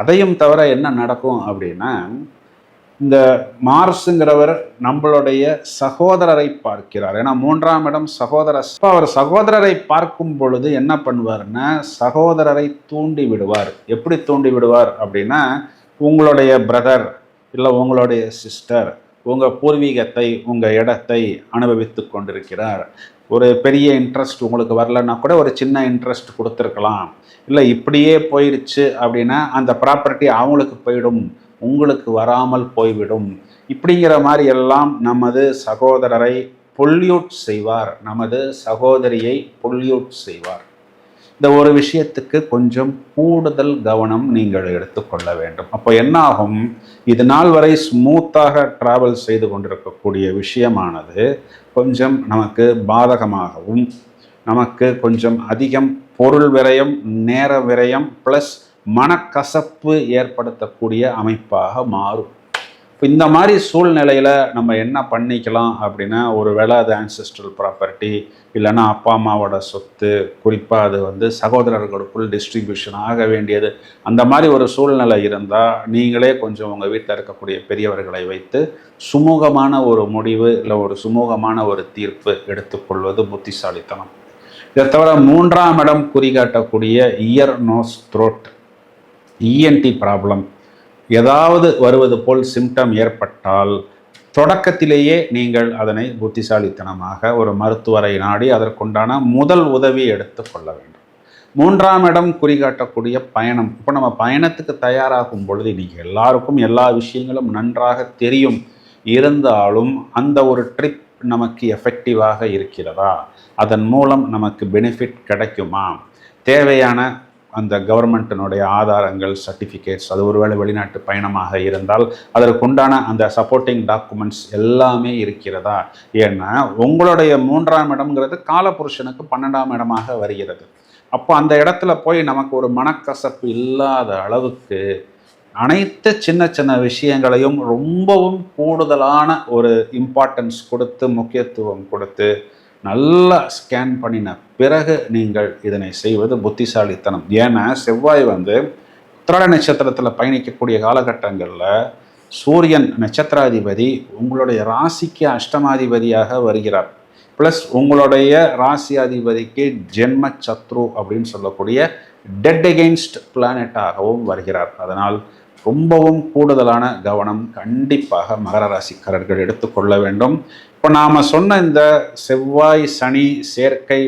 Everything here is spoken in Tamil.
அதையும் தவிர என்ன நடக்கும் அப்படின்னா இந்த மார்ஸுங்கிறவர் நம்மளுடைய சகோதரரை பார்க்கிறார். ஏன்னா மூன்றாம் இடம் சகோதர இப்போ அவர் சகோதரரை பார்க்கும் பொழுது என்ன பண்ணுவார்னா சகோதரரை தூண்டி விடுவார். எப்படி தூண்டி விடுவார் அப்படின்னா உங்களுடைய பிரதர் இல்லை உங்களுடைய சிஸ்டர் உங்கள் பூர்வீகத்தை உங்கள் இடத்தை அனுபவித்து கொண்டிருக்கிறார். ஒரு பெரிய இன்ட்ரெஸ்ட் உங்களுக்கு வரலன்னா கூட ஒரு சின்ன இன்ட்ரெஸ்ட் கொடுத்துருக்கலாம். இல்லை இப்படியே போயிடுச்சு அப்படின்னா அந்த ப்ராப்பர்ட்டி அவங்களுக்கு போயிடும் உங்களுக்கு வராமல் போய்விடும். இப்படிங்கிற மாதிரி எல்லாம் நமது சகோதரரை பொல்யூட் செய்வார். நமது சகோதரியை பொல்யூட் செய்வார். இந்த ஒரு விஷயத்துக்கு கொஞ்சம் கூடுதல் கவனம் நீங்கள் எடுத்துக்கொள்ள வேண்டும். அப்போ என்ன ஆகும் இது நாள் வரை ஸ்மூத்தாக டிராவல் செய்து கொண்டிருக்கக்கூடிய விஷயமானது கொஞ்சம் நமக்கு பாதகமாகவும் நமக்கு கொஞ்சம் அதிகம் பொருள் விரயம் நேர விரயம் ப்ளஸ் மனக்கசப்பு ஏற்படுத்தக்கூடிய அமைப்பாக மாறும். இப்போ இந்த மாதிரி சூழ்நிலையில் நம்ம என்ன பண்ணிக்கலாம் அப்படின்னா ஒரு வேளை அது ஆன்செஸ்ட்ரல் ப்ராப்பர்ட்டி இல்லைன்னா அப்பா அம்மாவோட சொத்து குறிப்பாக அது வந்து சகோதரர்களுக்குள் டிஸ்ட்ரிபியூஷன் ஆக வேண்டியது. அந்த மாதிரி ஒரு சூழ்நிலை இருந்தால் நீங்களே கொஞ்சம் உங்கள் வீட்டில் இருக்கக்கூடிய பெரியவர்களை வைத்து சுமூகமான ஒரு முடிவு இல்லை ஒரு சுமூகமான ஒரு தீர்ப்பு எடுத்துக்கொள்வது புத்திசாலித்தனம். இதை தவிர மூன்றாம் இடம் குறிகாட்டக்கூடிய ear nose throat ENT problem ஏதாவது வருவது போல் சிம்டம் ஏற்பட்டால் தொடக்கத்திலேயே நீங்கள் அதனை புத்திசாலித்தனமாக ஒரு மருத்துவரை நாடி அதற்குண்டான முதல் உதவி எடுத்து கொள்ள வேண்டும். மூன்றாம் இடம் குறிகாட்டக்கூடிய பயணம். இப்போ நம்ம பயணத்துக்கு தயாராகும் பொழுது இன்னைக்கு எல்லாருக்கும் எல்லா விஷயங்களும் நன்றாக தெரியும். இருந்தாலும் அந்த ஒரு ட்ரிப் நமக்கு எஃபெக்டிவாக இருக்கிறதா? அதன் மூலம் நமக்கு பெனிஃபிட் கிடைக்குமா? தேவையான அந்த கவர்மெண்ட்டினுடைய ஆதாரங்கள் சர்டிஃபிகேட்ஸ் அது ஒருவேளை வெளிநாட்டு பயணமாக இருந்தால் அதற்குண்டான அந்த சப்போர்ட்டிங் டாக்குமெண்ட்ஸ் எல்லாமே இருக்கிறதா? ஏன்னா உங்களுடைய மூன்றாம் இடம்ங்கிறது காலபுருஷனுக்கு பன்னெண்டாம் இடமாக வருகிறது. அப்போ அந்த இடத்துல போய் நமக்கு ஒரு மனக்கசப்பு இல்லாத அளவுக்கு அனைத்து சின்ன சின்ன விஷயங்களையும் ரொம்பவும் கூடுதலான ஒரு இம்பார்ட்டன்ஸ் கொடுத்து முக்கியத்துவம் கொடுத்து நல்லா ஸ்கேன் பண்ணின பிறகு நீங்கள் இதனை செய்வது புத்திசாலித்தனம். ஏன்னா செவ்வாய் வந்து உத்திராட நட்சத்திரத்தில் பயணிக்கக்கூடிய காலகட்டங்களில் சூரியன் நட்சத்திராதிபதி உங்களுடைய ராசிக்கு அஷ்டமாதிபதியாக வருகிறார். ப்ளஸ் உங்களுடைய ராசி அதிபதிக்கு ஜென்ம சத்ரு அப்படின்னு சொல்லக்கூடிய டெட் எகெயின்ஸ்ட் பிளானட்டாகவும் வருகிறார். அதனால் ரொம்பவும் கூடுதலான கவனம் கண்டிப்பாக மகர ராசிக்காரர்கள் எடுத்துக்கொள்ள வேண்டும். இப்போ நாம் சொன்ன இந்த செவ்வாய் சனி சேர்க்கை